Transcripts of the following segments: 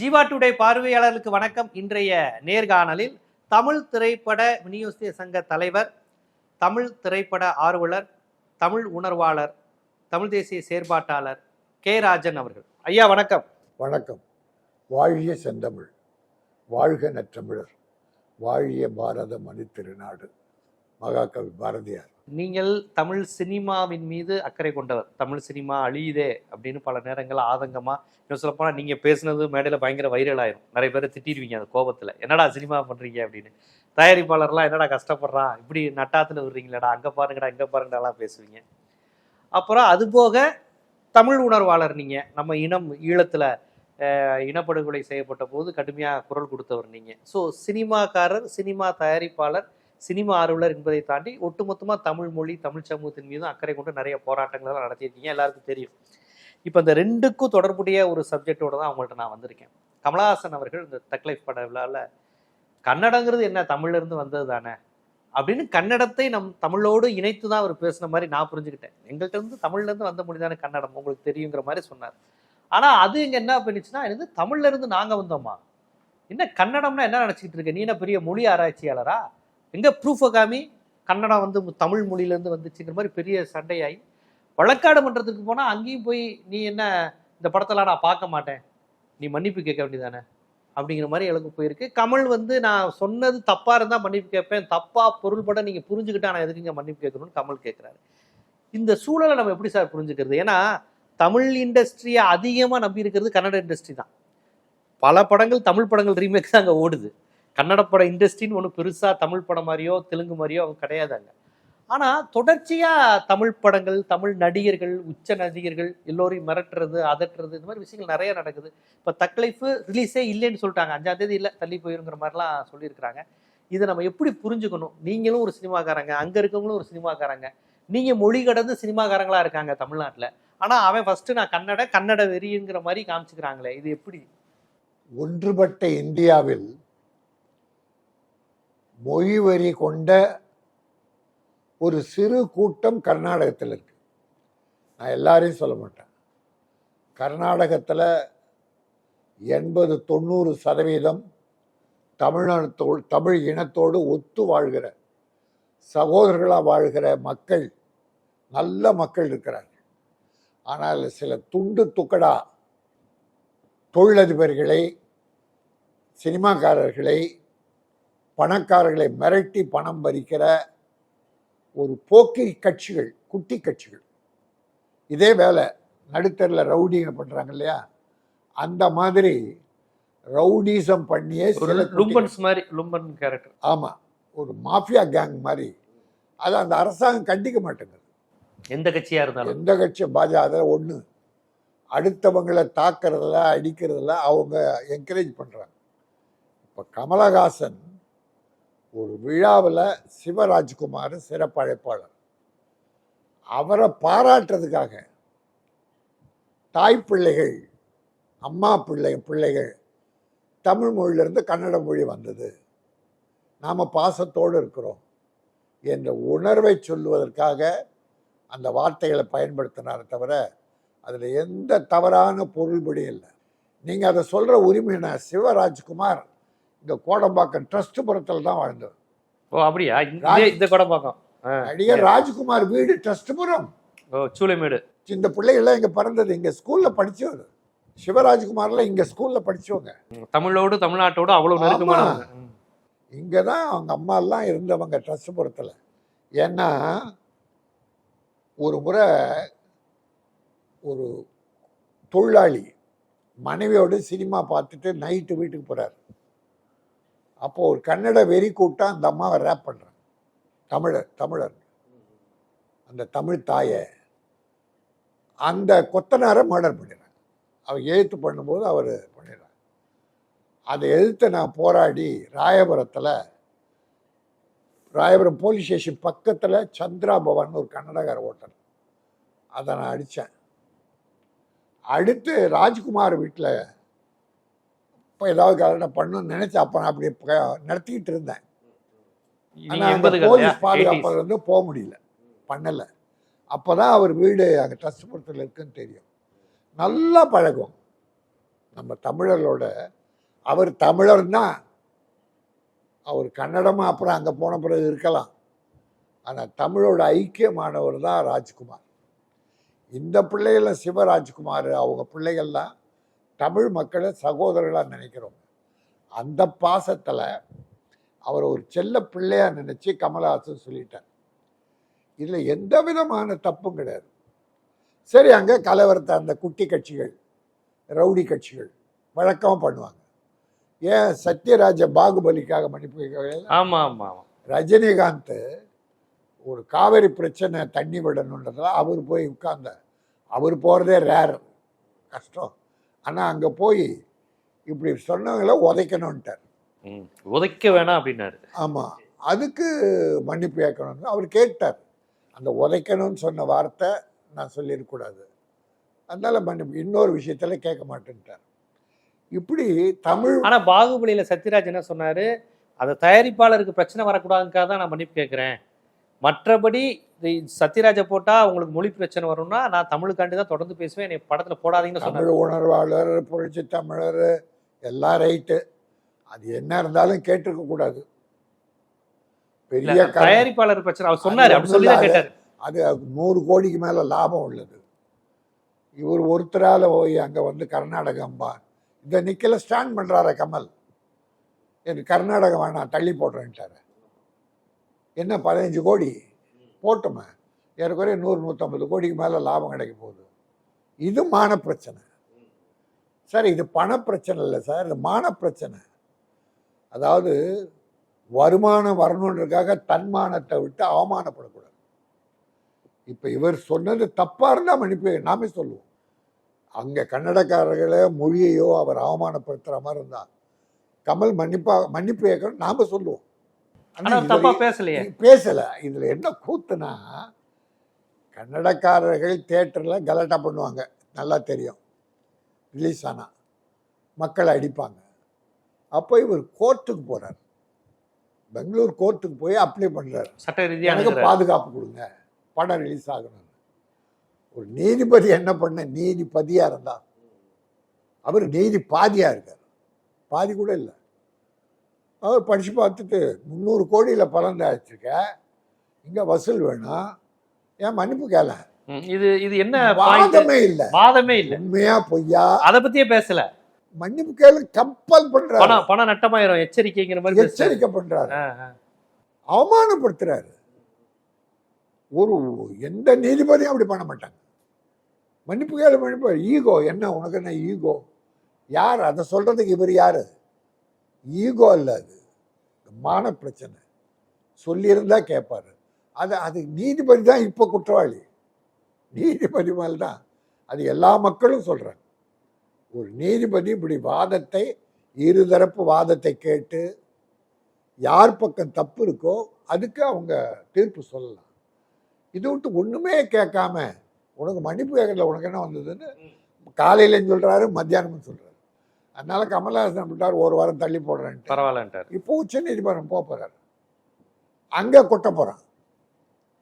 Jeeva today பார்வையாளர்களுக்கு வணக்கம். இன்றைய நேர்காணலில் தமிழ் திரைப்பட விநியோகிய சங்க தலைவர் தமிழ் திரைப்பட ஆர்வலர் தமிழ் உணர்வாளர் தமிழ் தேசிய செயற்பாட்டாளர் கே ராஜன் அவர்கள். ஐயா வணக்கம். வணக்கம். வாழிய செந்தமிழ் வாழ்க நற்றமிழர் வாழிய பாரத மணி திருநாடு மகாகவி பாரதியார். நீங்கள் தமிழ் சினிமாவின் மீது அக்கறை கொண்டவர். தமிழ் சினிமா அழியுதே அப்படின்னு பல நேரங்கள் ஆதங்கமா இன்னும் சொல்ல நீங்க பேசுனது மேடையில பயங்கர வைரல் ஆயிரும். நிறைய பேர் திட்டிருவீங்க அந்த கோபத்துல. என்னடா சினிமா பண்றீங்க? அப்படின்னு. தயாரிப்பாளர்லாம் என்னடா கஷ்டப்படுறான் இப்படி நட்டாத்துல விடுறீங்களடா? அங்க பாருங்கடா இங்க பாருங்கடாலாம் பேசுவீங்க. அப்புறம் அது போக தமிழ் உணர்வாளர் நீங்க. நம்ம இனம் ஈழத்துல இனப்படுகொலை செய்யப்பட்ட போது கடுமையாக குரல் கொடுத்தவர் நீங்க. ஸோ சினிமாக்காரர் சினிமா தயாரிப்பாளர் சினிமா ஆர்வலர் என்பதை தாண்டி ஒட்டுமொத்தமாக தமிழ் மொழி தமிழ் சமூகத்தின் மீதும் அக்கறை கொண்டு நிறைய போராட்டங்கள்லாம் நடத்தியிருக்கீங்க. எல்லாருக்கும் தெரியும். இப்போ இந்த ரெண்டுக்கும் தொடர்புடைய ஒரு சப்ஜெக்டோடு தான் அவங்கள்ட்ட நான் வந்திருக்கேன். கமலஹாசன் அவர்கள் இந்த தக்லைஃப் பட விழாவில் கன்னடங்கிறது என்ன? தமிழ்ல இருந்து வந்தது தானே? அப்படின்னு கன்னடத்தை நம் தமிழோடு இணைத்து தான் அவர் பேசின மாதிரி நான் புரிஞ்சுக்கிட்டேன். எங்கள்கிட்ட இருந்து தமிழ்லேருந்து வந்த மொழிதான கன்னடம்? உங்களுக்கு தெரியுங்கிற மாதிரி சொன்னார். ஆனால் அது இங்கே என்ன பண்ணிச்சுன்னா எனக்கு தமிழ்லேருந்து இருந்து நாங்க வந்தோமா? என்ன கன்னடம்னா என்ன நினச்சிக்கிட்டு இருக்க? நீ என்ன பெரிய மொழி ஆராய்ச்சியாளரா? எங்கே ப்ரூஃபை காமி? கன்னடம் வந்து தமிழ் மொழியிலேருந்து வந்துச்சுங்கிற மாதிரி பெரிய சண்டையாகி வழக்காடு மன்றத்துக்கு போனால் அங்கேயும் போய் நீ என்ன இந்த படத்தெல்லாம் நான் பார்க்க மாட்டேன். நீ மன்னிப்பு கேட்க வேண்டியதானே அப்படிங்கிற மாதிரி எனக்கு போயிருக்கு. கமல் வந்து நான் சொன்னது தப்பாக இருந்தால் மன்னிப்பு கேட்பேன். தப்பாக பொருள்பட நீங்கள் புரிஞ்சுக்கிட்டா நான் எதுக்குங்க மன்னிப்பு கேட்கணும்னு கமல் கேட்குறாரு. இந்த சூழலை நம்ம எப்படி சார் புரிஞ்சுக்கிறது? ஏன்னா தமிழ் இண்டஸ்ட்ரியை அதிகமாக நம்பி இருக்கிறது கன்னட இண்டஸ்ட்ரி தான். பல படங்கள் தமிழ் படங்கள் ரீமேக் தான் அங்கே ஓடுது. கன்னட பட இண்டஸ்ட்ரின்னு ஒன்றும் பெருசாக தமிழ் படம் மாதிரியோ தெலுங்கு மாதிரியோ அவங்க கிடையாதாங்க. ஆனால் தொடர்ச்சியாக தமிழ் படங்கள் தமிழ் நடிகர்கள் உச்ச நடிகர்கள் எல்லோரையும் மிரட்டுறது அதட்டுறது இந்த மாதிரி விஷயங்கள் நிறைய நடக்குது. இப்போ தக்லைஃபு ரிலீஸே இல்லைன்னு சொல்லிட்டாங்க. அஞ்சாம் தேதி இல்லை தள்ளி போயிருங்கிற மாதிரிலாம் சொல்லியிருக்கிறாங்க. இதை நம்ம எப்படி புரிஞ்சுக்கணும்? நீங்களும் ஒரு சினிமாக்காரங்க அங்கே இருக்கவங்களும் ஒரு சினிமாக்காரங்க. நீங்கள் மொழி கடந்து சினிமாக்காரங்களாக இருக்காங்க தமிழ்நாட்டில். ஆனால் அவன் ஃபஸ்ட்டு நான் கன்னட கன்னட வெறிங்கிற மாதிரி காமிச்சுக்கிறாங்களே இது எப்படி? ஒன்றுபட்ட இந்தியாவில் மொழி வரி கொண்ட ஒரு சிறு கூட்டம் கர்நாடகத்தில் இருக்கு. நான் எல்லாரையும் சொல்ல மாட்டேன். கர்நாடகத்தில் எண்பது தொண்ணூறு சதவீதம் தமிழ்நாட்டோடு தமிழ் இனத்தோடு ஒத்து வாழ்கிற சகோதரர்களாக வாழ்கிற மக்கள் நல்ல மக்கள் இருக்கிறார்கள். ஆனால் சில துண்டு துக்கடா தொழிலதிபர்களை சினிமாக்காரர்களை பணக்காரர்களை மிரட்டி பணம் பறிக்கிற ஒரு போக்கிரி கட்சிகள் குட்டி கட்சிகள். இதே வேலை நடுத்தரில் ரவுடிங்க பண்ணுறாங்க இல்லையா? அந்த மாதிரி ரவுடிசம் பண்ணியே லும்பன்ஸ் மாதிரி லும்பன் கேரக்டர் ஆமாம் ஒரு மாஃபியா கேங் மாதிரி. அதை அந்த அரசாங்கம் கண்டிக்க மாட்டேங்குது. எந்த கட்சியா இருந்தாலும். எந்த கட்சி? பாஜக அதில் ஒன்று அடுத்தவங்களை தாக்குறதுல அடிக்கிறதுல அவங்க என்கரேஜ் பண்ணுறாங்க இப்போ கமலஹாசன் ஒரு விழாவில் சிவராஜ்குமார் சிறப்பழைப்பாளர் அவரை பாராட்டுறதுக்காக தாய் பிள்ளைகள் அம்மா பிள்ளை பிள்ளைகள் தமிழ் மொழியிலிருந்து கன்னட மொழி வந்தது. நாம் பாசத்தோடு இருக்கிறோம் என்ற உணர்வை சொல்லுவதற்காக அந்த வார்த்தைகளை பயன்படுத்தினாரே தவிர அதில் எந்த தவறான பொருள்படி இல்லை. நீங்கள் அதை சொல்கிற உரிமையினர் சிவராஜ்குமார். இங்கே கோடம்பாக்கம் ட்ரஸ்ட் புறத்தில் தான் வாழ்ந்தவர். ஓ அப்படியா? இந்த ராஜ்- இந்த கூட பார்க்கும் நடிகர் ராஜ்குமார் வீடு ட்ரஸ்ட் புறம். ஓ சூளைமேடு. இந்த பிள்ளைகள்லாம் இங்கே பிறந்தது. இங்கே ஸ்கூலில் படித்தவர் சிவராஜ்குமார்லாம் இங்கே ஸ்கூலில் படித்தவங்க தமிழோடு தமிழ்நாட்டோடு அவ்வளவு நெருக்கமான இங்கே தான் அவங்க அம்மா எல்லாம் இருந்தவங்க ட்ரஸ்ட்புரத்தில் ஏன்னா ஒரு முறை ஒரு தொழிலாளி மனைவியோடு சினிமா பார்த்துட்டு நைட்டு வீட்டுக்கு போகிறார் அப்போ ஒரு கன்னட வெறி கூட்டம் அந்த அம்மாவை ரேப் பண்ணுறாங்க தமிழர் தமிழர். அந்த தமிழ் தாயை அந்த கொத்தனாரை மர்டர் பண்ணிடுறாங்க அவர் எழுத்து பண்ணும்போது அவர் பண்ணிடுறாங்க அதை எதிர்த்து நான் போராடி ராயபுரத்தில் ராயபுரம் போலீஸ் ஸ்டேஷன் பக்கத்தில் சந்திரா பவன் ஒரு கன்னடகார ஓட்டல். அதை நான் அடித்தேன் அடுத்து ராஜ்குமார் வீட்டில் இப்போ ஏதாவது கல்யாணம் பண்ணணும்னு நினச்சி அப்போ நான் அப்படி நடத்திக்கிட்டு இருந்தேன். ஆனால் அந்த போலீஸ் பாதுகாப்பில் இருந்து போக முடியல. பண்ணலை. அப்போ தான் அவர் வீடு அங்கே ட்ரஸ்ட்புரத்தில் இருக்குன்னு தெரியும். நல்லா பழகும் நம்ம தமிழர்களோட அவர் தமிழர்னா அவர் கன்னடமா அப்புறம் அங்கே போன பிறகு இருக்கலாம். ஆனால் தமிழோட ஐக்கியமானவர் தான் ராஜ்குமார். இந்த பிள்ளைகளும் சிவராஜ்குமார் அவங்க பிள்ளைகள்லாம் தமிழ் மக்களை சகோதரர்களாக நினைக்கிறோம். அந்த பாசத்தில் அவர் ஒரு செல்ல பிள்ளையா நினைச்சு கமலஹாசன் சொல்லிட்டார். இதில் எந்த விதமான தப்பும் கிடையாது. சரி அங்கே கலவரத்தை அந்த குட்டி கட்சிகள் ரவுடி கட்சிகள் வழக்கமாக பண்ணுவாங்க. ஏன் சத்யராஜ பாகுபலிக்காக மன்னிப்பு கேட்கவே இல்லை? ஆமா ஆமா ஆமா. ரஜினிகாந்த் ஒரு காவிரி பிரச்சனை தண்ணி விடணுன்றதுல அவர் போய் உட்கார்ந்தார். அவர் போகிறதே ரேர் கஷ்டம். ஆனால் அங்கே போய் இப்படி சொன்னவங்கள உதைக்கணுன்ட்டார் ம். உதைக்க வேணாம் அப்படின்னாரு. ஆமாம் அதுக்கு மன்னிப்பு கேட்கணும்னு அவர் கேட்டார். அந்த உதைக்கணும்னு சொன்ன வார்த்தை நான் சொல்லிடக்கூடாது அதனால மன்னிப்பு இன்னொரு விஷயத்துல கேட்க மாட்டேன்ட்டார். இப்படி தமிழ் ஆனா பாகுபலியில சத்யராஜ் என்ன சொன்னாரு? அந்த தயாரிப்பாளருக்கு பிரச்சனை வரக்கூடாதுக்காக தான் நான் மன்னிப்பு கேட்கிறேன். மற்றபடி சத்யராஜை போட்டா உங்களுக்கு மொழி பிரச்சனை வரும்னா நான் தமிழுக்காண்டி தான் தொடர்ந்து பேசுவேன். என்னை படத்துல போடாதீங்கன்னு தமிழ் உணர்வாளர் புரட்சி தமிழர் எல்லாம் ரைட்டு அது என்ன இருந்தாலும் கேட்டிருக்க கூடாது. பெரிய. தயாரிப்பாளர் பிரச்சனை. அவர் சொன்னாரு அப்படி சொல்லி தான் கேட்டாரு. அது நூறு கோடிக்கு மேல லாபம் உள்ளது. இவர் ஒருத்தரால போய் அங்க வந்து கர்நாடகம்பா இந்த நிக்கல ஸ்டாண்ட் பண்றாரு கமல். எனக்கு கர்நாடகம் வேணாம் தள்ளி போடுறேன்ட்டாரு. என்ன பதினஞ்சு கோடி போட்டோமே. ஏறக்குறைய நூறு நூற்றம்பது கோடிக்கு மேலே லாபம் கிடைக்க போகுது. இது மான பிரச்சனை சார் இது பண பிரச்சனை இல்லை சார் இது மான பிரச்சனை அதாவது வருமானம் வரணுன்றதுக்காக தன்மானத்தை விட்டு அவமானப்படக்கூடாது. இப்போ இவர் சொன்னது தப்பாக இருந்தால் மன்னிப்பு நாமே சொல்லுவோம். அங்கே கன்னடக்காரர்களே மொழியையோ அவர் அவமானப்படுத்துகிற மாதிரி இருந்தால் கமல் மன்னிப்பாக மன்னிப்பு கேட்கணும் நாம சொல்லுவோம். தப்பா பேசலையே. பேசல. இதுல என்ன கூத்துனா கன்னடக்காரர்கள் தியேட்டர்ல கலாட்டா பண்ணுவாங்க. நல்லா தெரியும். ரிலீஸ் ஆனா. மக்களை அடிப்பாங்க. அப்போ இவர் கோர்ட்டுக்கு போறார். பெங்களூர் கோர்ட்டுக்கு போய் அப்ளை சட்ட ரீதியா எனக்கு. பாதுகாப்பு கொடுங்க. படம் ரிலீஸ் ஆகணும் ஒரு நீதிபதி என்ன பண்ண நீதிபதியா இருந்தா. அவர் நீதி பாதியா இருக்கார். பாதி கூட இல்லை. அவர் படிச்சு பார்த்துட்டு முந்நூறு கோடியில பலன் தயாரிச்சிருக்க. இங்க வசூல் வேணும். ஏன் மன்னிப்பு கேள. இது இது என்ன? வாதமே இல்லை. வாதமே இல்ல. உண்மையா பொய்யா? அத பத்தியே பேசல. மன்னிப்பு கேளு கம்பல் பண்றாரு. பணம் பணம் நட்டமாயிரும் எச்சரிக்கைங்கிற மாதிரி. எச்சரிக்கை பண்றாரு. அவமானப்படுத்துறாரு. ஒரு எந்த நீதிபதியும் அப்படி பண்ண மாட்டாங்க. மன்னிப்பு கேளு மன்னிப்பு ஈகோ என்ன உனக்கு என்ன ஈகோ? யார்? அதை சொல்றதுக்கு இவர் யாரு? ஈகோ அல்ல அது. மான பிரச்சனை. சொல்லியிருந்தா கேட்பாரு. அது அது நீதிபதி தான் இப்போ குற்றவாளி. நீதிபதி மேல் தான் அது எல்லா மக்களும் சொல்றாங்க. ஒரு நீதிபதி இப்படி வாதத்தை இருதரப்பு வாதத்தை கேட்டு யார் பக்கம் தப்பு இருக்கோ அதுக்கு அவங்க தீர்ப்பு சொல்லலாம். இது விட்டு ஒண்ணுமே கேட்காம உனக்கு மன்னிப்பு கேட்கல உனக்கு என்ன வந்ததுன்னு காலையிலன்னு சொல்றாரு மத்தியானமும் சொல்றாரு. அதனால கமலஹாசன் விட்டார் ஒரு வாரம் தள்ளி போடுறேன்ட்டு. பரவாயில்லன்ட்டாரு. இப்போ உச்ச நீதிமன்றம் போக போறாரு. அங்க கொட்ட போறான்.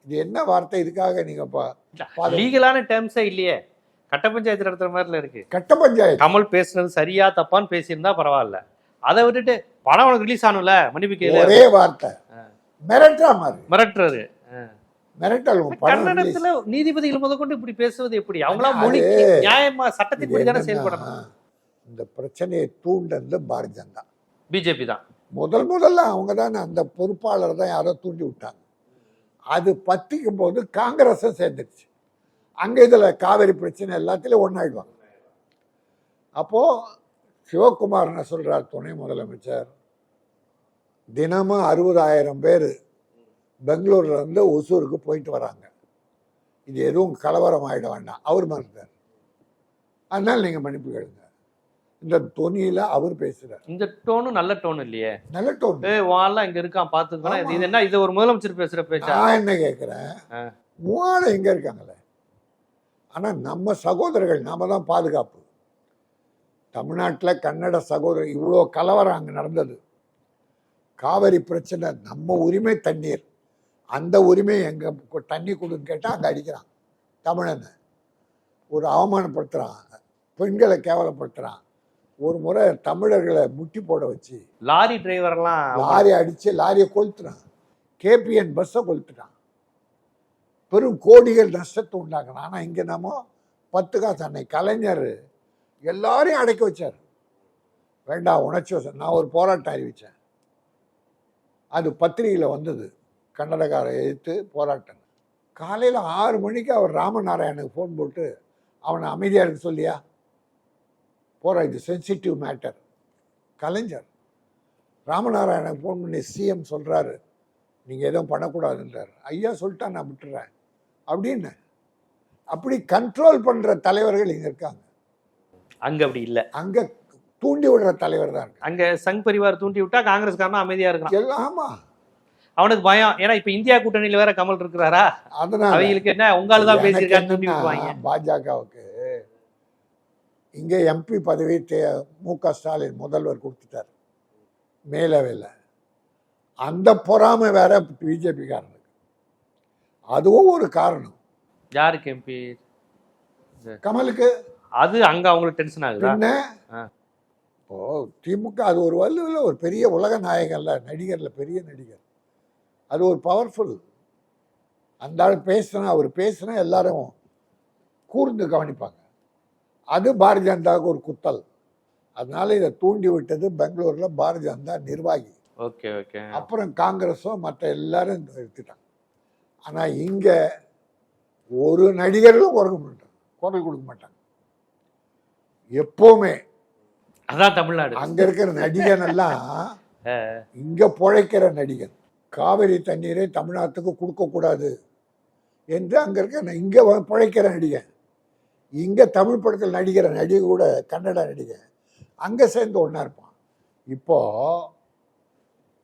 இது என்ன வார்த்தை? இதுக்காக நீங்க பா- பாது- லீகலான டேர்ம்ஸே இல்லையே. கட்ட பஞ்சாயத்து நடத்துற மாதிரில இருக்கு. கட்ட பஞ்சாயத்து. கமல் பேசுனது சரியா தப்பான்னு பேசியிருந்தா பரவாயில்ல. அதை விட்டுட்டு படம் உனக்கு ரிலீஸ் ஆகணும்ல மன்னிப்பு ஒரே வார்த்தை. மிரட்டா மாதிரி மிரட்டுறாரு. மிரட்டல். கன்னடத்துல நீதிபதிகள் முதற்கொண்டு இப்படி பேசுவது எப்படி? அவங்களா மொழி நியாயமா சட்டத்தின்படி இது தானே செயல்படணும் இந்த பிரச்சனையை தூண்டது பாரதிய ஜனதா பிஜேபி தான். முதல் முதல்ல அவங்க தான் அந்த பொறுப்பாளர் தான் யாரோ தூண்டி விட்டாங்க. அது பத்திக்கும் போது காங்கிரஸும் சேர்ந்துருச்சு அங்க இதுல காவிரி பிரச்சனை எல்லாத்துலயும் ஒன்னாயிடுவாங்க. அப்போ சிவகுமார் என்ன சொல்றார் துணை முதலமைச்சர் தினமும் அறுபதாயிரம் பேர் பெங்களூர்ல இருந்து ஒசூருக்கு போயிட்டு வராங்க. இது எதுவும் கலவரம் ஆயிட வேண்டாம். அவர் மறுத்தார் அதனால நீங்க மன்னிப்பு கேளுங்க. இந்த தொனியில அவர் பேசுறார். இந்த டோனும் நல்ல டோன் இல்லையே. நல்ல டோன் ஏ வான்லாம் இங்க இருக்கான் பாத்துக்கணும் ஆமா. இது என்ன இது ஒரு முதலமைச்சர் பேசுற பேச்சா? நான் என்ன கேட்குறேன். மூவாளை எங்க இருக்காங்களே ஆனா நம்ம சகோதரர்கள் நாம தான் பாதுகாப்பு. தமிழ்நாட்டில் கன்னட சகோதரர் இவ்வளோ கலவரம் அங்கே நடந்தது. காவிரி பிரச்சனை நம்ம உரிமை தண்ணீர். அந்த உரிமை எங்க கு- தண்ணி கொடுன்னு கேட்டால் அங்கே அடிக்கிறான். தமிழனை. ஒரு அவமானப்படுத்துகிறான் பெண்களை கேவலப்படுத்துகிறான் ஒரு முறை தமிழர்களை முட்டி போட வச்சு லாரி டிரைவர்லாம் லாரி அடிச்சு லாரியை கொளுத்துறான் கேபிஎன் பஸ்ஸை கொளுத்துட்டான் பெரும் கோடிகள் நஷ்டத்தை உண்டாக்குறான் ஆனால் இங்கே நம்ம பத்து காசு அன்னை கலைஞர் எல்லாரையும் அடக்கி வச்சார். வேண்டாம் உணர்ச்சி வசம் நான் ஒரு போராட்டம் அறிவித்தேன் அது பத்திரிகையில் வந்தது. கன்னடக்காரை எதிர்த்து போராட்டம். காலையில் ஆறு மணிக்கு அவர் ராமநாராயணுக்கு ஃபோன் போட்டு அவனை அமைதியாக இருக்க சொல்லியா? போகிற இது sensitive matter Kalaignar. Ramanarayanan phone பண்ணி சிஎம் சொல்கிறாரு நீங்கள் எதுவும் பண்ணக்கூடாதுன்றார். ஐயா சொல்லிட்டா நான் விட்டுறேன். அப்படின்னு. அப்படி கண்ட்ரோல் பண்ணுற தலைவர்கள் இங்கே இருக்காங்க. அங்க அப்படி இல்ல. அங்கே தூண்டி விடுற தலைவர் தான் அங்க சங் பரிவார் தூண்டி விட்டா காங்கிரஸ்காரன் அமைதியா இருக்கான். எல்லாம் அவனுக்கு பயம். ஏன்னா இப்ப இந்தியா கூட்டணியில வேற கமல் இருக்கிறாரா? அதனால அவங்களுக்கு என்ன? உங்கால தான் பேசியிருக்காரு பாஜகவுக்கு இங்கே எம்பி பதவி தே மு க ஸ்டாலின் முதல்வர் கொடுத்துட்டார். மேலவையில். அந்த பொறாமை வேற பிஜேபிக்காரனுக்கு. அதுவும் ஒரு காரணம். யாருக்கு எம்பி கமலுக்கு. அது அங்க அவங்களுக்கு டென்ஷன் ஆகுதா? ஆ. இப்போ திமுக அது ஒரு வல்லுவில் ஒரு பெரிய உலக நாயகன்ல நடிகர்ல பெரிய நடிகர். அது ஒரு பவர்ஃபுல் அந்த ஆள் பேசினா அவர் பேசினா எல்லாரும் கூர்ந்து கவனிப்பாங்க. அது பாரதிய ஜனதாவுக்கு ஒரு குத்தல். அதனால இதை தூண்டி விட்டது பெங்களூர்ல பாரதிய ஜனதா நிர்வாகி. Okay okay. அப்புறம் காங்கிரஸும் மற்ற எல்லாரும் எடுத்துட்டாங்க ஆனா இங்க ஒரு நடிகர்களும் குரல் மாட்டாங்க குரல் கொடுக்க மாட்டாங்க. எப்பவுமே அதான் தமிழ்நாடு. அங்க இருக்கிற நடிகன் எல்லாம் இங்க பிழைக்கிற நடிகன். காவிரி தண்ணீரை தமிழ்நாட்டுக்கு கொடுக்க கூடாது. என்று அங்க இருக்க இங்க பிழைக்கிற நடிகன். இங்கே தமிழ் படத்தில் நடிக்கிற நடிகை கூட கன்னட நடிகை அங்கே சேர்ந்து ஒன்றா இருப்பான். இப்போ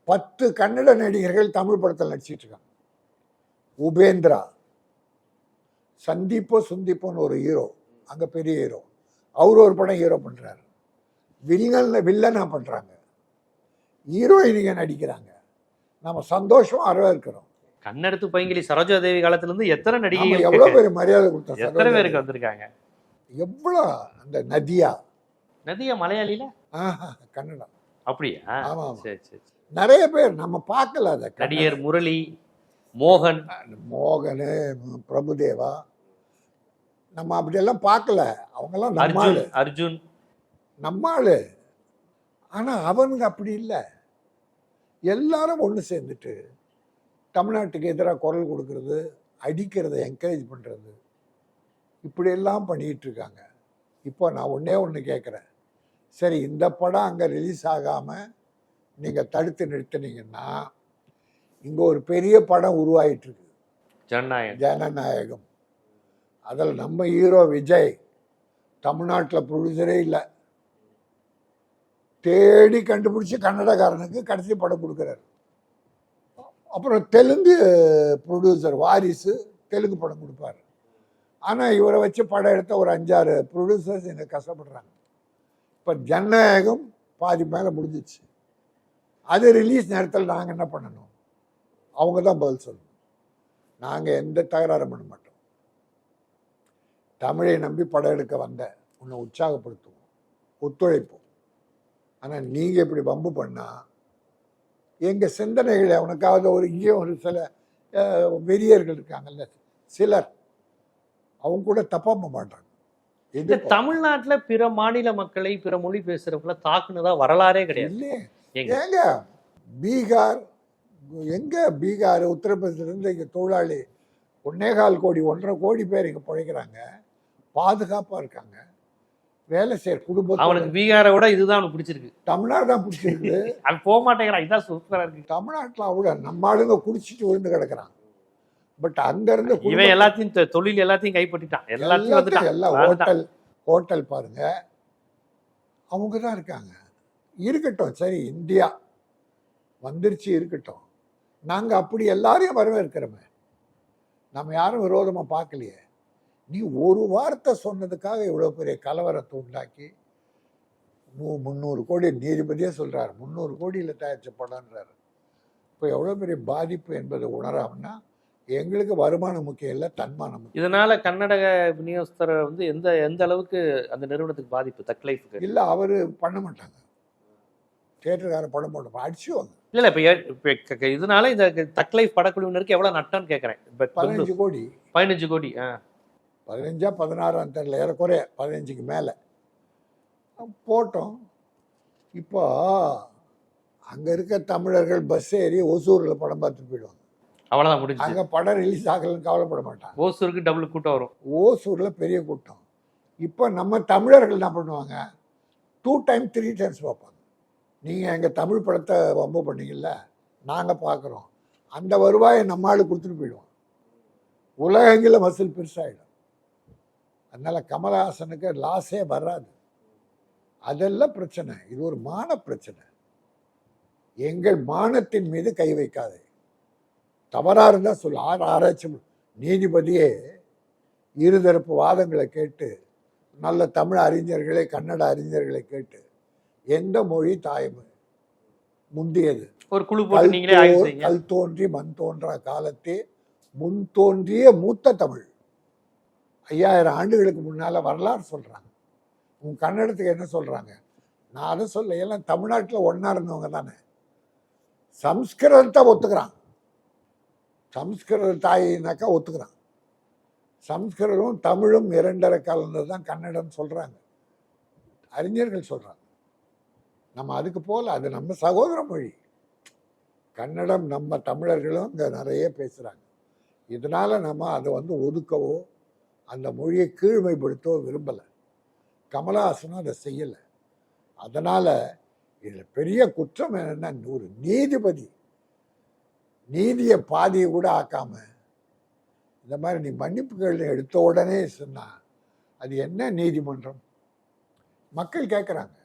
பத்து கன்னட நடிகர்கள் தமிழ் படத்தில் நடிச்சிட்டு இருக்காங்க. உபேந்திரா சந்தீப்போ சுந்தீப்போன்னு ஒரு ஹீரோ அங்கே பெரிய ஹீரோ. அவர் ஒரு படம் ஹீரோ பண்ணுறாரு வில்லன் வில்லனா பண்ணுறாங்க ஹீரோயினிங்க நடிக்கிறாங்க. நம்ம சந்தோஷமா வரவேற்கிறோம் கன்னடத்து பைங்கிலி சரோஜா தேவி காலத்துல இருந்து எத்தனை நம்ம நடிகைகள் எவ்வளவு பேர் மரியாதை கொடுத்தோம் எத்தனை பேருக்கு. வந்திருக்காங்க? எவ்வளவு அந்த நதியா? நதியா மலையாளில ஆஹா, கன்னடம். அப்படியா? ஆமா, ஆமா. சரி சரி நிறைய பேர் நம்ம பார்க்கல அதை. நடிகர் முரளி மோகன். மோகனு பிரபுதேவா. நம்ம அப்படியெல்லாம் பார்க்கல. அவங்கெல்லாம் நம்ம அர்ஜுன் ஆளு. அர்ஜுன். நம்ம ஆளு. ஆனா அவனுங்க அப்படி இல்லை. எல்லாரும் ஒன்று சேர்ந்துட்டு தமிழ்நாட்டுக்கு எதிராக குரல் கொடுக்கறது அடிக்கிறத என்கரேஜ் பண்ணுறது இப்படியெல்லாம் பண்ணிக்கிட்டு இருக்காங்க இப்போ நான் ஒன்றே ஒன்று கேட்குறேன். சரி இந்த படம் அங்கே ரிலீஸ் ஆகாமல் நீங்கள் தடுத்து நிறுத்துனீங்கன்னா இங்கே ஒரு பெரிய படம் உருவாயிட்டு இருக்கு ஜனநாயகன் ஜனநாயகம். அதில் நம்ம ஹீரோ விஜய் தமிழ்நாட்டில் ப்ரொடியூசரே இல்லை. தேடி கண்டுபிடிச்சி கன்னடக்காரனுக்கு கடைசி படம் கொடுக்குறாரு. அப்புறம் தெலுங்கு ப்ரொடியூசர் வாரிசு தெலுங்கு படம் கொடுப்பாரு. ஆனால் இவரை வச்சு படம் எடுத்த ஒரு அஞ்சாறு ப்ரொடியூசர்ஸ் எங்கள் கஷ்டப்படுறாங்க. இப்போ ஜனநாயகம் பாதி மேலே முடிஞ்சிச்சு. அது ரிலீஸ் நேரத்தில் நாங்கள் என்ன பண்ணணும்? அவங்க தான் பதில் சொல்லணும். நாங்கள் எந்த தகராறும் பண்ண மாட்டோம். தமிழை நம்பி படம் எடுக்க வந்த உன்னை உற்சாகப்படுத்துவோம். ஒத்துழைப்போம். ஆனால் நீங்கள் இப்படி வம்பு பண்ணால் எங்கள் சிந்தனைகளை அவனுக்காவது ஒரு இங்கேயும் ஒரு சில வெறியர்கள் இருக்காங்கல்ல சிலர். அவங்க கூட தப்பா பண்ண மாட்டாங்க. இந்த தமிழ்நாட்டுல பிற மாநில மக்களை பிற மொழி பேசுறவங்கள தாக்குனதா வரலாறே கிடையாது. ஏங்க பீகார் எங்க பீகார் உத்தரப்பிரதேசத்துலேருந்து இங்கே தொழிலாளி ஒன்னேகால் கோடி ஒன்றரை கோடி பேர் இங்கே பிழைக்கிறாங்க. பாதுகாப்பாக இருக்காங்க. வேலை செய்யற குடும்பத்தோட அவனுக்கு பீகாரை விட இதுதான் அவனுக்கு பிடிச்சிருக்கு. தமிழ்நாடு தான் பிடிச்சிருக்கு அது போக மாட்டேங்கிறான். இதான் சூப்பரா இருக்கு. தமிழ்நாட்டில் அவ்வளோ நம்ம ஆளுங்க குடிச்சிட்டு விழுந்து கிடக்குறான். பட் அங்கேருந்து இவன் எல்லாத்தையும் தொழில் எல்லாத்தையும் கைப்பற்றிட்டான். எல்லாத்தையும் எல்லாம் வாழ்ந்துட்டான். ஹோட்டல் ஹோட்டல் பாருங்க. அவங்க தான் இருக்காங்க. இருக்கட்டும். சரி இந்தியா வந்துருச்சு இருக்கட்டும். நாங்க அப்படி எல்லாரையும் வரவேற்கிறோமே. நம்ம யாரும் விரோதமா பார்க்கலையே. நீ ஒரு வார்த்தை சொன்னதுக்காக இவ்வளவு பெரிய கலவரத்தை உண்டாக்கி நூ முந்நூறு கோடி நீதிபதியே சொல்றாரு. முந்நூறு கோடியில் தயாரிச்ச படம்ன்றாரு. இப்போ எவ்வளோ பெரிய பாதிப்பு என்பதை உணராமன்னா எங்களுக்கு வருமானம் முக்கியம் இல்லை தன்மானம் இதனால கன்னட விநியோகஸ்தரை வந்து எந்த எந்த அளவுக்கு அந்த நிறுவனத்துக்கு பாதிப்பு தக் லைஃபுக்கு இல்லை அவர் பண்ண மாட்டாங்க. தேட்டருக்காரர் பண்ண மாட்டோம் அடிச்சுவாங்க. இல்ல இல்ல இப்ப இப்ப இதனால இந்த தக் லைஃப் படக்குழுவினருக்கு எவ்வளவு நட்டம்னு கேக்குறேன். இப்ப பதினஞ்சு கோடி. பதினஞ்சு கோடி ஆ. பதினஞ்சா பதினாறாம் தெரியல ஏறக்குறைய பதினஞ்சுக்கு மேலே. போட்டோம். இப்போ அங்கே இருக்க தமிழர்கள் பஸ் ஏறி ஒசூரில் படம் பார்த்துட்டு போயிடுவாங்க. அவ்வளவுதான் முடிஞ்சு அங்கே படம் ரிலீஸ் ஆகலன்னு கவலைப்பட மாட்டாங்க. ஓசூருக்கு டபுள் கூட்டம் வரும். ஓசூரில் பெரிய கூட்டம். இப்போ நம்ம தமிழர்கள் என்ன பண்ணுவாங்க? டூ டைம் த்ரீ டைம்ஸ் பார்ப்பாங்க. நீங்கள் எங்கள் தமிழ் படத்தை வம்பு பண்ணீங்கல்ல நாங்கள் பார்க்குறோம். அந்த வருவாயை நம்ம ஆளு கொடுத்துட்டு போயிடுவோம். உலகெங்கில வசூல் பெருசாகிடும் அதனால் கமலஹாசனுக்கு லாஸே வராது. அதெல்லாம் பிரச்சனை. இது ஒரு மான பிரச்சனை. எங்கள் மானத்தின் மீது கை வைக்காதே. தவறாக இருந்தால் சொல்லு. ஆறு ஆராய்ச்சி. நீதிபதியே இருதரப்பு வாதங்களை கேட்டு நல்ல தமிழ் அறிஞர்களை கன்னட அறிஞர்களை கேட்டு எந்த மொழி தாய்மை முந்தியது? ஒரு குழு கல் தோன்றி மண் தோன்றா காலத்தே முன் தோன்றிய மூத்த தமிழ். ஐயாயிரம் ஆண்டுகளுக்கு முன்னால் வரலாறு சொல்கிறாங்க உன் கன்னடத்துக்கு என்ன சொல்கிறாங்க நான் அதை சொல்ல எல்லாம் தமிழ்நாட்டில் ஒன்றா இருந்தவங்க தானே. சம்ஸ்கிருதத்தை ஒத்துக்கிறான். சம்ஸ்கிருத தாயினாக்கா ஒத்துக்கிறான். சம்ஸ்கிருதமும் தமிழும் இரண்டரை கலந்தது தான் கன்னடம் சொல்கிறாங்க அறிஞர்கள் சொல்கிறாங்க நம்ம அதுக்கு போகல அது நம்ம சகோதர மொழி. கன்னடம் நம்ம தமிழர்களும் இங்கே நிறைய பேசுகிறாங்க இதனால் நம்ம அதை வந்து ஒதுக்கவோ அந்த மொழியை கீழ்மைப்படுத்தவோ விரும்பலை. கமலஹாசனும் அதை செய்யலை. அதனால் இதில் பெரிய குற்றம் என்னன்னா ஒரு நீதிபதி நீதியை பாதியை கூட ஆக்காம இந்த மாதிரி நீ மன்னிப்புகள் எடுத்த உடனே சொன்னால் அது என்ன நீதிமன்றம்? மக்கள் கேட்குறாங்க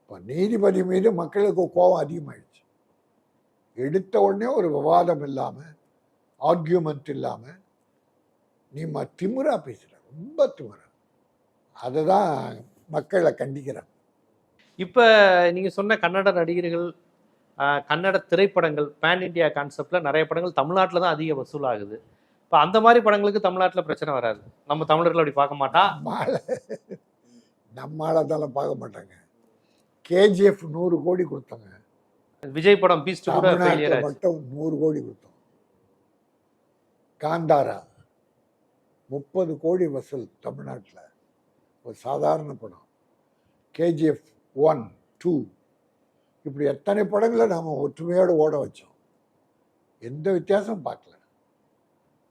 இப்போ நீதிபதி மீது மக்களுக்கு கோபம் அதிகமாயிடுச்சு. எடுத்த உடனே ஒரு விவாதம் இல்லாமல் ஆர்கியூமெண்ட் இல்லாமல் நீ ம திமிரா பேசுகிற ரொம்ப திமிரா. அதுதான் மக்களை கண்டிக்கிறாங்க. இப்ப நீங்க சொன்ன கன்னட நடிகர்கள் கன்னட திரைப்படங்கள் பேன் இந்தியா கான்செப்ட்ல நிறைய படங்கள் தமிழ்நாட்டுல தான் அதிக வசூல் ஆகுது இப்ப அந்த மாதிரி படங்களுக்கு தமிழ்நாட்டுல பிரச்சனை வராது. நம்ம தமிழர்கள் அப்படி பார்க்க மாட்டா? அதெல்லாம் பார்க்க மாட்டாங்க. கேஜிஎஃப் நூறு கோடி கொடுத்தாங்க விஜய் படம் பீஸ்ட் கூட மட்டும் நூறு கோடி கொடுத்தோம். காந்தாரா. முப்பது கோடி வசூல் தமிழ்நாட்டில். ஒரு சாதாரண படம். கேஜிஎஃப் ஒன் டூ இப்படி எத்தனை படங்களை நாம் ஒற்றுமையோடு ஓட வச்சோம்? எந்த வித்தியாசம் பார்க்கல.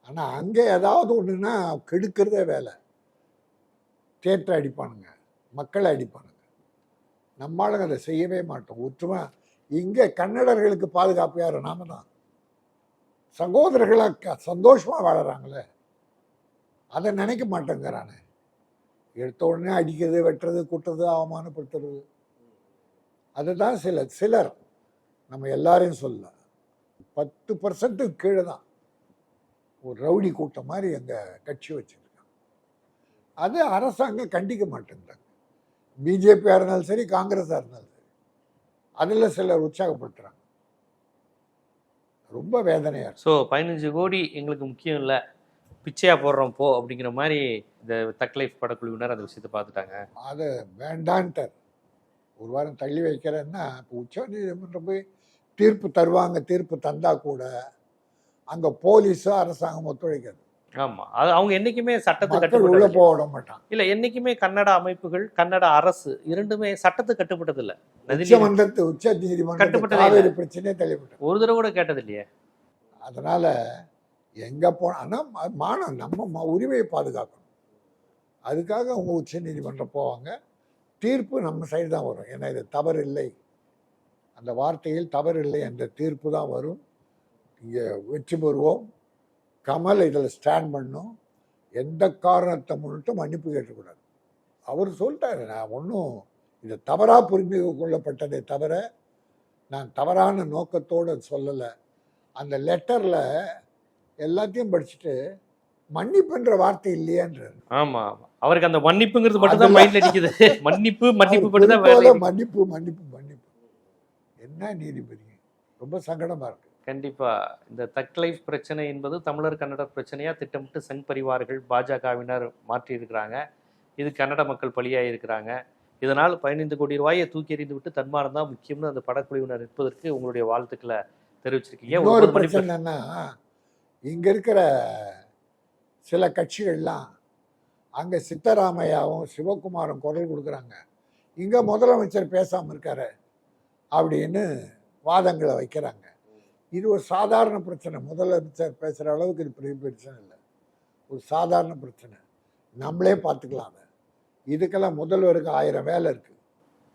ஆனால் அங்கே ஏதாவது ஒன்றுன்னா கெடுக்கிறதே வேலை. தேட்டரை அடிப்பானுங்க. மக்களை அடிப்பானுங்க. நம்மளுங்க அதை செய்யவே மாட்டோம். ஒற்றுமை. இங்கே கன்னடர்களுக்கு பாதுகாப்பு யார்? நாம தான். சகோதரர்களாக சந்தோஷமாக வாழறாங்களே. அதை நினைக்க மாட்டேங்கிறானே. எடுத்த உடனே அடிக்கிறது வெட்டுறது குட்டுறது அவமானப்படுத்துறது. அதுதான் சில சிலர் நம்ம எல்லாரையும் சொல்ல பத்து பர்சன்ட்டுக்கு கீழே தான் ஒரு ரவுடி கூட்டம் மாதிரி எங்கள் கட்சி வச்சுருக்காங்க. அது அரசாங்கம் கண்டிக்க மாட்டேங்கிறாங்க பிஜேபியாக இருந்தாலும் சரி காங்கிரஸாக இருந்தாலும் சரி அதில் சிலர் உற்சாகப்படுத்துகிறாங்க ரொம்ப வேதனையாக ஸோ பதினஞ்சு கோடி எங்களுக்கு முக்கியம் இல்லை. பிச்சையா போடுறோம் போ அப்படிங்கிற மாதிரி இந்த தக் லைஃப் படக்குழுவினர் அந்த விஷயத்தை பார்த்துட்டாங்க. அது வேண்டான்ட்டார். ஒரு வாரம் தள்ளி வைக்கிறேன்னா இப்போ உச்ச நீதிமன்றம் போய் தீர்ப்பு தருவாங்க தீர்ப்பு தந்தா கூட அங்கே போலீஸும் அரசாங்கம் ஒத்துழைக்காது. ஆமா. அது அவங்க என்னைக்குமே சட்டத்தை மக்கள் உள்ள போக விட மாட்டான் இல்ல என்னைக்குமே கன்னட அமைப்புகள் கன்னட அரசு இரண்டுமே சட்டத்துக்கு கட்டுப்பட்டது இல்ல உச்ச நீதிமன்றம் கட்டுப்பட்டதே பிரச்சனையே தள்ளிவிட்டது. ஒரு தடவை கூட கேட்டது இல்லையே அதனால எங்கே போன ஆனால் மானம் நம்ம ம- உரிமையை பாதுகாக்கணும். அதுக்காக அவங்க உச்ச நீதிமன்றம் போவாங்க. தீர்ப்பு நம்ம சைடு தான் வரும். ஏன்னா இது தவறு இல்லை அந்த வார்த்தையில் தவறு இல்லை என்ற தீர்ப்பு தான் வரும். இங்கே வெற்றி பெறுவோம். கமல் இதில் ஸ்டாண்ட் பண்ணும். எந்த காரணத்தை முன்னிட்டு மன்னிப்பு கேட்டுக்கூடாது அவர் சொல்லிட்டாரு நான் ஒன்றும் இது தவறாக புரிந்து கொள்ளப்பட்டதை தவிர நான் தவறான நோக்கத்தோடு சொல்லலை. அந்த லெட்டரில் எல்லாத்தையும் படிச்சுட்டு மன்னிப்புன்ற வார்த்தை இல்லையன்றார். ஆமா ஆமா. அவருக்கு அந்த மன்னிப்புங்கிறது மட்டும் தான் மைண்ட்ல அடிக்குது மன்னிப்பு மன்னிப்பு மட்டும் தான் மன்னிப்பு மன்னிப்பு மன்னிப்பு. என்ன நீதிபதி? ரொம்ப சங்கடமா இருக்கு. கண்டிப்பா. இந்த தக் லைஃப் பிரச்சனை என்பது தமிழர் கன்னடர் பிரச்சனையா திட்டமிட்டு சங் பரிவார்கள் பாஜகவினர் மாற்றி இருக்கிறாங்க இது கன்னட மக்கள் பலியாகி இருக்கிறாங்க. இதனால் பதினைந்து கோடி ரூபாயை தூக்கி எறிந்து விட்டு தன்மானம் தான் முக்கியம்னு அந்த படக்குழுவினர் நிற்பதற்கு உங்களுடைய வாழ்த்துக்களை தெரிவிச்சிருக்கீங்க. மணி பிரச்சனை இங்க இருக்கிற சில கட்சிகள்லாம் அங்க சித்தராமையாவும் சிவகுமாரும் குரல் கொடுக்குறாங்க. இங்க முதலமைச்சர் பேசாம இருக்காரு அப்படின்னு வாதங்களை வைக்கிறாங்க. இது ஒரு சாதாரண பிரச்சனை. முதலமைச்சர் பேசுற அளவுக்கு இது பெரிய பிரச்சனை இல்லை. ஒரு சாதாரண பிரச்சனை. நம்மளே பார்த்துக்கலாம் இதுக்கெல்லாம் முதல்வருக்கு ஆயிரம் வேலை இருக்கு.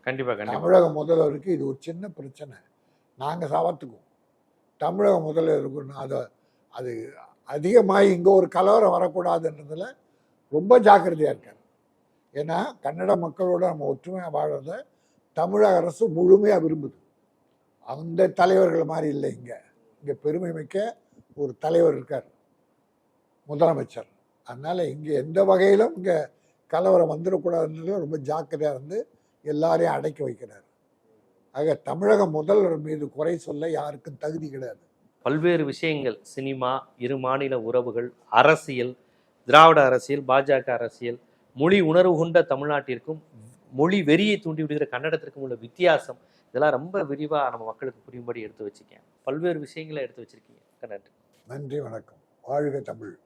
கண்டிப்பா கண்டிப்பா. தமிழக முதல்வருக்கு இது ஒரு சின்ன பிரச்சனை. நாங்கள் சவத்துக்குவோம். தமிழக முதல்வருக்கு அதை அது அதிகமாக இங்கே ஒரு கலவரம் வரக்கூடாதுன்றதில் ரொம்ப ஜாக்கிரதையாக இருக்கார். ஏன்னா கன்னட மக்களோட நம்ம ஒற்றுமையாக வாழறத தமிழக அரசு முழுமையாக விரும்புது. அந்த தலைவர்கள் மாதிரி இல்லை இங்கே. இங்கே பெருமை மிக்க ஒரு தலைவர் இருக்கார். முதலமைச்சர். அதனால் இங்கே எந்த வகையிலும் இங்கே கலவரம் வந்துடக்கூடாதுன்றது ரொம்ப ஜாக்கிரதையாக இருந்து எல்லாரையும் அடக்கி வைக்கிறார். ஆக தமிழக முதல்வர் மீது குறை சொல்ல யாருக்கும் தகுதி கிடையாது. பல்வேறு விஷயங்கள் சினிமா இரு மாநில உறவுகள் அரசியல் திராவிட அரசியல் பாஜக அரசியல் மொழி உணர்வு கொண்ட தமிழ்நாட்டிற்கும் மொழி வெறியை தூண்டி விடுகிற கன்னடத்திற்கும் உள்ள வித்தியாசம் இதெல்லாம் ரொம்ப விரிவாக நம்ம மக்களுக்கு புரியும்படி எடுத்து வச்சுக்கேன் பல்வேறு விஷயங்களை எடுத்து வச்சிருக்கீங்க. நன்றி. நன்றி வணக்கம். வாழ்க தமிழ்.